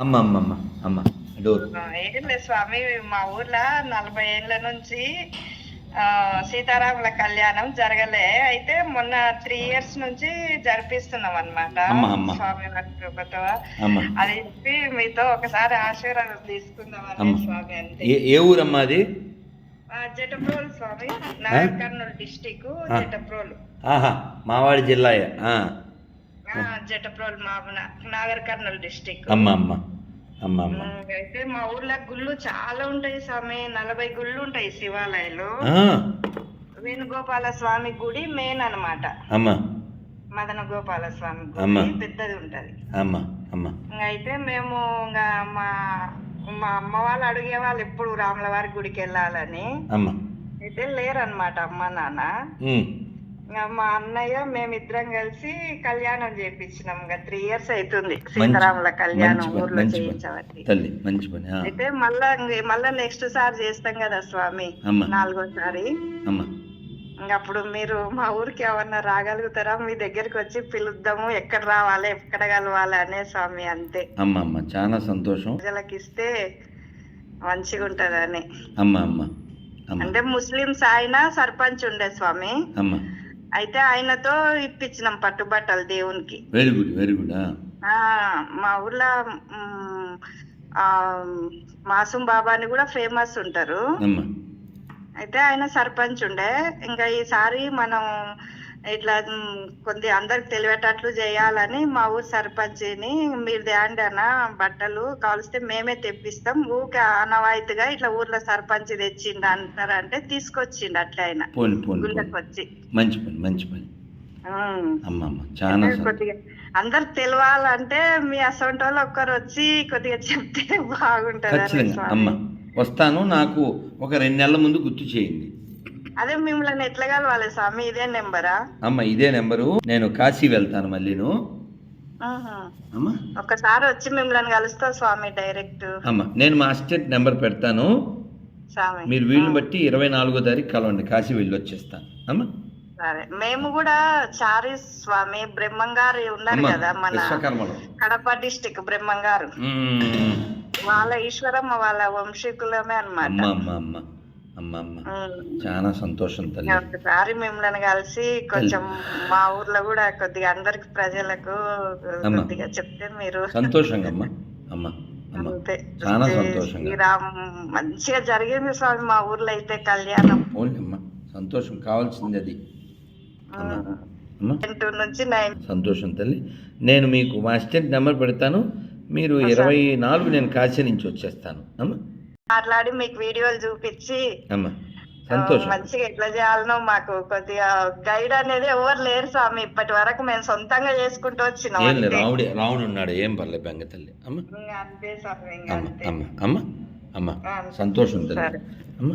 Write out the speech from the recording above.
అమ్మ అమ్మ అమ్మ అమ్మ డోర్ ఆ, ఏం లేదు స్వామి మా ఊర్లో నలభై ఏళ్ళ నుంచి సీతారాముల కళ్యాణం జరగలే. అయితే మొన్న త్రీ ఇయర్స్ నుంచి జరిపిస్తున్నాం అనమాట. స్వామి వారి కృపతో. అది చెప్పి మీతో ఒకసారి ఆశీర్వాదం అమ్మ. స్వామి అంతే. ఏ ఊరమ్మా అది? ఆ, జటప్రోలు స్వామి. నాగర్ కర్నూలు డిస్టిక్. జటప్రోలు. ఆహా మావాడి జిల్లాయే. ఆ, జటప్రోలు మా నాగర్ కర్నూలు డిస్టిక్. అమ్మ అమ్మ అమ్మ అమ్మ. అయితే మా ఊర్లో గుళ్ళు చాలా ఉంటాయి స్వామి నలభై గుళ్ళు ఉంటాయి శివాలయాలు. వేణుగోపాల స్వామి గుడి మెయిన్ అన్నమాట. అమ్మ. మదన గోపాల స్వామి. గుడి పెద్దది ఉంటది. అమ్మ అమ్మ. ఇంక అయితే మేము ఇంకా మా మా అమ్మ వాళ్ళు అడిగే వాళ్ళు ఎప్పుడు రాముల వారి గుడికి వెళ్ళాలని. అయితే లేరన్నమాట అమ్మ నాన్న. మా అన్నయ్య మేమిద్దరం కలిసి కళ్యాణం చేపించినాం. ఇంకా త్రీ ఇయర్స్ అవుతుంది సీతారాముల కళ్యాణం ఊర్లో ఆ. అయితే మళ్ళా మళ్ళా నెక్స్ట్ సారి చేస్తాం కదా స్వామి నాలుగోసారి. అప్పుడు మీరు మా ఊరికి ఏమన్నా రాగలుగుతారా? మీ దగ్గరికి వచ్చి పిలుద్దాము ఎక్కడ రావాలి ఎక్కడ కలవాలి అనే స్వామి అంతే. చాలా సంతోషం. ప్రజలకు ఇస్తే మంచిగా ఉంటదని. అమ్మ అమ్మ అమ్మ. అంటే ముస్లిమ్స్ ఆయన సర్పంచ్ ఉండే స్వామి. అమ్మ. అయితే ఆయనతో ఇప్పించినాం పట్టుబట్టలు దేవునికి. వెరీ గుడ్ వెరీ గుడ్ మా ఊర్లో మాసూం బాబా అని కూడా ఫేమస్ ఉంటారు. అయితే ఆయన సర్పంచ్ ఉండే ఇంకా ఈసారి మనం ఇట్లా కొద్ది అందరికి తెలివేటట్లు చేయాలని మా ఊరు సర్పంచ్ని మీరు తేండి అన్న బట్టలు కావలిస్తే మేమే తెప్పిస్తాం. ఊకే ఆనవాయితీగా ఇట్లా ఊర్లో సర్పంచ్ తెచ్చిండు అంటారంటే తీసుకొచ్చిండు అట్లా ఆయన గుళ్ళకి వచ్చి మంచి పని మంచి పని. కొద్దిగా అందరికి తెలియాలంటే మీ అసొంటి వాళ్ళు ఒక్కరు వచ్చి కొద్దిగా చెప్తే బాగుంటది వస్తాను నాకు ఒక రెండు నెలల ముందు గుర్తు చేయండి. అదే మిమ్మల్ని ఎట్లా కలవాలి స్వామి? ఇదే నెంబరా? అమ్మ ఇదే నెంబరు. నేను కాశీ వెళ్తాను మళ్ళీను. అమ్మ. ఒక్కసారి వచ్చి మిమ్మల్ని కలుస్తా స్వామి డైరెక్ట్. అమ్మ నేను మా అసిస్టెంట్ నెంబర్ పెడతాను. స్వామి. మీరు వీలుని బట్టి ఇరవై నాలుగో తారీఖు కలవండి. కాశీ వెళ్ళి వచ్చేస్తాను. అమ్మ. సరే. మేము కూడా చారి స్వామి బ్రహ్మంగారు ఉన్నారు కదా మన కడప డిస్టిక్ బ్రహ్మంగారు. వాళ్ళ ఈశ్వరమ్మ వాళ్ళ వంశీకులమే అమ్మ. చాలా సంతోషం తల్లి. ఒకసారి మిమ్మల్ని కలిసి కొంచెం మా ఊర్లో కూడా కొద్దిగా అందరికి ప్రజలకు. కొద్దిగా చెప్తే మీరు సంతోషంగా అమ్మ అమ్మ. అమ్మ అంతే. చాలా జై సంతోషంగా. శ్రీరామ్ మంచిగా జరిగింది స్వామి మా ఊర్లో అయితే కళ్యాణం. అమ్మ సంతోషం కావాల్సింది అది. నుంచి సంతోషం తల్లి. నేను మీకు మా అసిస్టెంట్ నెంబర్ పెడతాను. మీరు ఇరవై నాలుగు నేను కాశీ నుంచి వచ్చేస్తాను. అమ్మ. మాట్లాడి మీకు వీడియోలు చూపించి మంచిగా ఎట్లా చేయాలనో మాకు కొద్దిగా గైడ్ అనేది ఎవరు లేరు స్వామి. ఇప్పటి వరకు మేము సొంతంగా చేసుకుంటూ వచ్చినాం. రావుడి రావుడు ఉన్నాడు ఏం పర్లేదు బెంగ తల్లి అమ్మ అంతే స్వామి అమ్మ అమ్మ సంతోషం. అమ్మ.